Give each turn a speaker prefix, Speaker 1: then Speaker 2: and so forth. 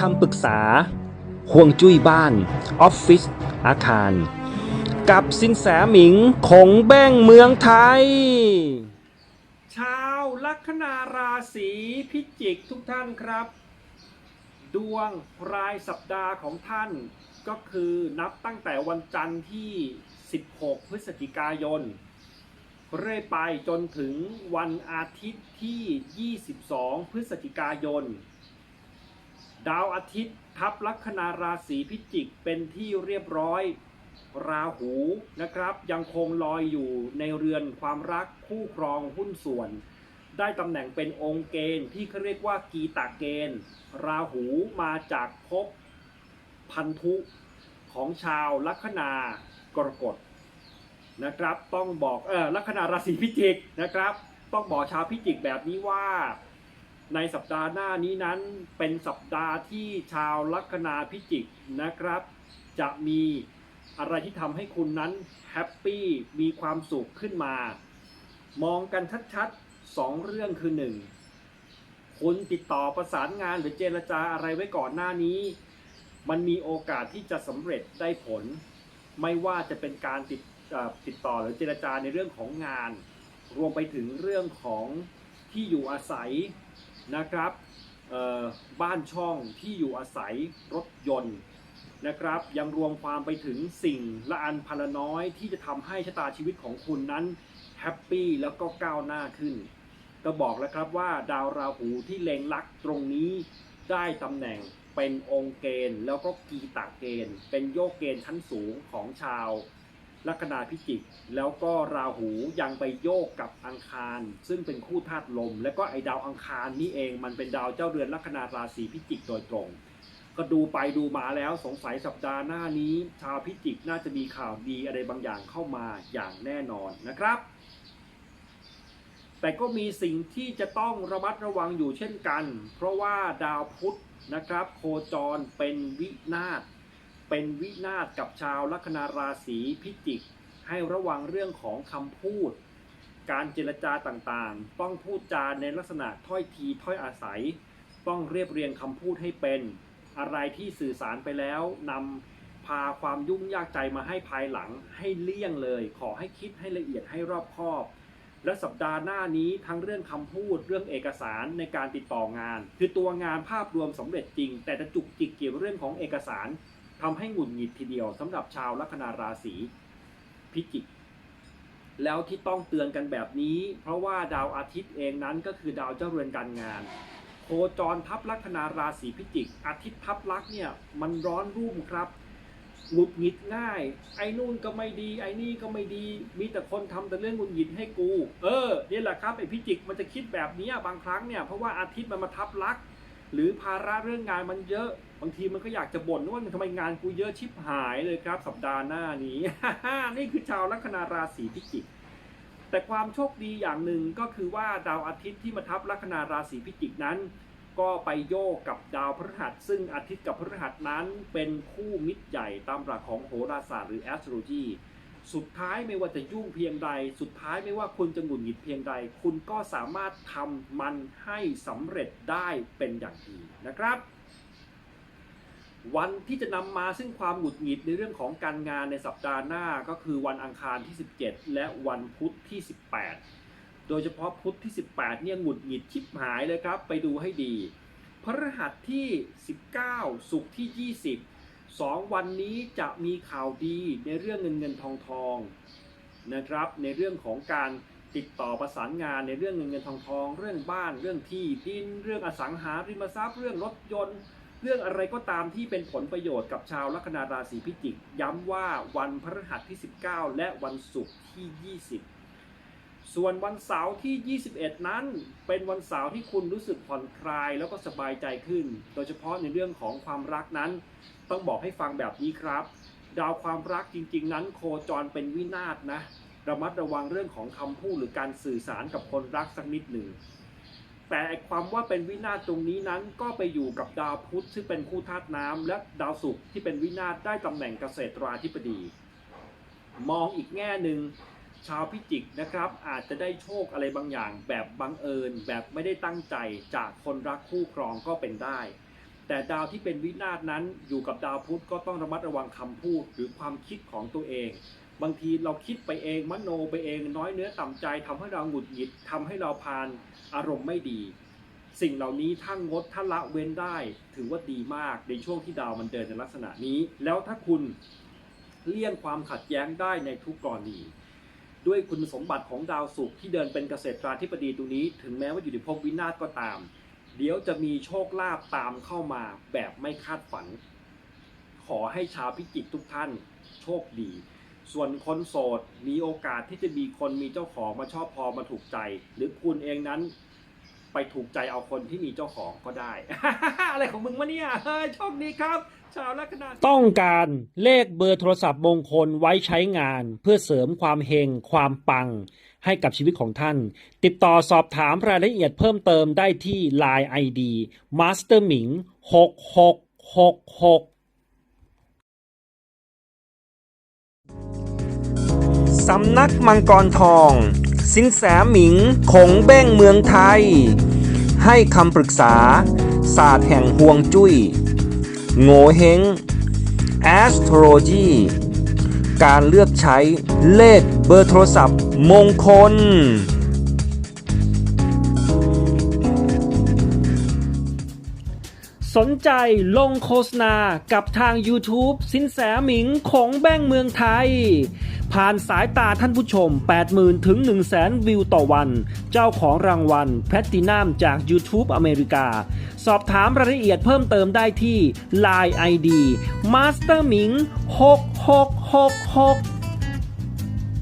Speaker 1: คำปรึกษาห่วงจุ้ยบ้าน ออฟฟิศอาคาร กับสินแสหมิงคงแบ้งเมืองไทย ชาวลัคนาราศีพิจิกทุกท่านครับ ดวงรายสัปดาห์ของท่านก็คือนับตั้งแต่วันจันทร์ที่ 16 พฤศจิกายน เรื่อยไปจนถึงวันอาทิตย์ที่ 22 พฤศจิกายน ดาวอาทิตย์ทับลัคนาราศีพิจิกเป็นที่เรียบร้อย ราหูนะครับ ยังคงลอยอยู่ในเรือนความรักคู่ครองหุ้นส่วน ได้ตำแหน่งเป็นองค์เกณฑ์ที่เขาเรียกว่ากีตาเกณฑ์ ราหูมาจากภพพันธุของชาวลัคนากรกฎนะครับ ต้องบอกเออลัคนาราศีพิจิกนะครับ ต้องบอกชาวพิจิกแบบนี้ว่า ในสัปดาห์หน้านี้นั้นเป็นสัปดาห์ที่ชาวลัคนาพิจิกนะครับ จะมีอะไรที่ทำให้คุณนั้นแฮปปี้มีความสุขขึ้นมา มองกันชัดๆสองเรื่องคือหนึ่งคุณติดต่อประสานงานหรือเจรจาอะไรไว้ก่อนหน้านี้ มันมีโอกาสที่จะสำเร็จได้ผล ไม่ว่าจะเป็นการติดติดต่อหรือเจรจาในเรื่องของงาน รวมไปถึงเรื่องของที่อยู่อาศัย นะครับบ้านช่องที่อยู่อาศัยรถยนต์นะครับ ยังรวมความไปถึงสิ่งละอันพันละน้อยที่จะทำให้ชะตาชีวิตของคุณนั้นแฮปปี้แล้วก็ก้าวหน้าขึ้น ก็บอกแล้วครับว่าดาวราหูที่เล็งลักตรงนี้ได้ตำแหน่งเป็นองค์เกณฑ์ แล้วก็กีตาเกณฑ์ เป็นโยกเกณฑ์ชั้นสูงของชาว ลัคนาพิจิก แล้วก็ราหูยังไปโยกกับอังคาร ซึ่งเป็นคู่ธาตุลม และก็ไอดาวอังคารนี่เองมันเป็นดาวเจ้าเรือนลัคนาราศีพิจิกโดยตรง ก็ดูไปดูมาแล้วสงสัยสัปดาห์หน้านี้ ชาวพิจิกน่าจะมีข่าวดีอะไรบางอย่างเข้ามาอย่างแน่นอนนะครับ แต่ก็มีสิ่งที่จะต้องระมัดระวังอยู่เช่นกัน เพราะว่าดาวพุธนะครับ โคจรเป็นวินาศ เป็นวินาศกับชาวลัคนาราศีพิจิก ให้ระวังเรื่องของคำพูด การเจรจาต่างๆ ต้องพูดจาในลักษณะถ้อยทีถ้อยอาศัย ต้องเรียบเรียงคำพูดให้เป็น อะไรที่สื่อสารไปแล้วนำพาความยุ่งยากใจมาให้ภายหลังให้เลี่ยงเลย ขอให้คิดให้ละเอียดให้รอบคอบ และสัปดาห์หน้านี้ทั้งเรื่องคำพูดเรื่องเอกสารในการติดต่องาน คือตัวงานภาพรวมสำเร็จจริง แต่จะจุกจิกเกี่ยวเรื่องของเอกสาร ทำให้หงุดหงิดทีเดียวสำหรับชาวลัคนาราศีพิจิก แล้วที่ต้องเตือนกันแบบนี้ เพราะว่าดาวอาทิตย์เองนั้นก็คือดาวเจ้าเรือนการงานโคจรทับลัคนาราศีพิจิก อาทิตย์ทับลักเนี่ยมันร้อนรุ่มครับหงุดหงิดง่าย ไอ้นู่นก็ไม่ดี ไอ้นี่ก็ไม่ดี มีแต่คนทำแต่เรื่องหงุดหงิดให้กู เออนี่แหละครับไอ้พิจิกมันจะคิดแบบนี้บางครั้งเนี่ยเพราะว่าอาทิตย์มันมาทับลักษ หรือภาระเรื่องงานมันเยอะ บางทีมันก็อยากจะบ่นว่าทำไมงานกูเยอะชิบหายเลยครับ สัปดาห์หน้านี้ นี่คือชาวลัคนาราศีพิจิก แต่ความโชคดีอย่างหนึ่งก็คือว่าดาวอาทิตย์ที่มาทับลัคนาราศีพิจิกนั้น ก็ไปโยกกับดาวพฤหัส ซึ่งอาทิตย์กับพฤหัสนั้นเป็นคู่มิตรใหญ่ตามหลักของโหราศาสตร์หรือ astrology สุ สุดท้ายไม่ว่าจะยุ่งเพียงใด สุดท้ายไม่ว่าคุณจะหงุดหงิดเพียงใด คุณก็สามารถทำมันให้สำเร็จได้เป็นอย่างดีนะครับ วันที่จะนำมาซึ่งความหงุดหงิดในเรื่องของการงานในสัปดาห์หน้าก็คือวันอังคารที่ 17 และวันพุธที่ 18 โดยเฉพาะพุธที่ 18 เนี่ยหงุดหงิดชิบหายเลยครับ ไปดูให้ดีพฤหัสที่ 19ศุกร์ที่ 20 สองวันนี้จะมีข่าวดีในเรื่องเงินเงินทองทองนะครับ ในเรื่องของการติดต่อประสานงานในเรื่องเงินเงินทองทอง เรื่องบ้านเรื่องที่ดินเรื่องอสังหาริมทรัพย์ เรื่องรถยนต์ เรื่องอะไรก็ตามที่เป็นผลประโยชน์กับชาวลัคนาราศีพิจิก ย้ำว่าวันพฤหัสที่ 19 และวันศุกร์ที่ 20 ส่วนวันเสาร์ที่ 21 นั้น เป็นวันเสาร์ที่คุณรู้สึกผ่อนคลายแล้วก็สบายใจขึ้น โดยเฉพาะในเรื่องของความรักนั้น ต้องบอกให้ฟังแบบนี้ครับ ดาวความรักจริง ๆ นั้นโคจรเป็นวินาศนะระมัดระวังเรื่องของคำพูดหรือการสื่อสารกับคนรักสักนิดหนึ่งแต่ไอ้ความว่าเป็นวินาศตรงนี้นั้นก็ไปอยู่กับดาวพุธซึ่งเป็นคู่ธาตุน้ำและดาวศุกร์ที่เป็นวินาศได้ตำแหน่งเกษตราธิบดี มองอีกแง่หนึ่ง ชาวพิจิกนะครับ อาจจะได้โชคอะไรบางอย่างแบบบังเอิญ แบบไม่ได้ตั้งใจจากคนรักคู่ครองก็เป็นได้ แต่ดาวที่เป็นวินาศนั้นอยู่กับดาวพุธก็ต้องระมัดระวังคำพูดหรือความคิดของตัวเอง บางทีเราคิดไปเองมโนไปเองน้อยเนื้อต่ำใจทำให้เราหงุดหงิดทำให้เราพานอารมณ์ไม่ดี สิ่งเหล่านี้ถ้างดถ้าละเว้นได้ ถือว่าดีมากในช่วงที่ดาวมันเดินในลักษณะนี้ แล้วถ้าคุณเลี่ยงความขัดแย้งได้ในทุกกรณี ด้วยคุณสมบัติของดาวศุกร์ที่เดินเป็นเกษตราธิบดีตรงนี้ ถึงแม้ว่าอยู่ในภพวินาศก็ตาม เดี๋ยวจะมีโชคลาภตามเข้ามาแบบไม่คาดฝัน ขอให้ชาวพิจิกทุกท่านโชคดี ส่วนคนโสดมีโอกาสที่จะมีคนมีเจ้าของมาชอบพอมาถูกใจ หรือคุณเองนั้น ไปถูกใจเอาคนที่มีเจ้าของก็ได้ อะไรของมึงวะเนี่ยเฮ้ยโชคดีครับ ชาวลัคนาต้องการเลขเบอร์โทรศัพท์มงคลไว้ใช้งาน เพื่อเสริมความเฮงความปัง ให้กับชีวิตของท่าน ติดต่อสอบถามรายละเอียดเพิ่มเติมได้ที่ Line ID Master Ming 6666สำนักมังกรทอง สินแสหมิงคงเบ้งเมืองไทย ให้คำปรึกษา ศาสตร์แห่งห่วงจุย้ยโง่เฮง astrology การเลือกใช้เลขเบอร์โทรศัพท์ มงคล สนใจลงโฆษณากับทาง YouTube สินแสหมิงของแบ้งเมืองไทย ผ่านสายตาท่านผู้ชม 80,000 ถึง 100,000 วิวต่อวัน เจ้าของรางวัลแพลตตินัมจาก YouTube อเมริกา สอบถามรายละเอียดเพิ่มเติมได้ที่ Line ID Master Ming 6666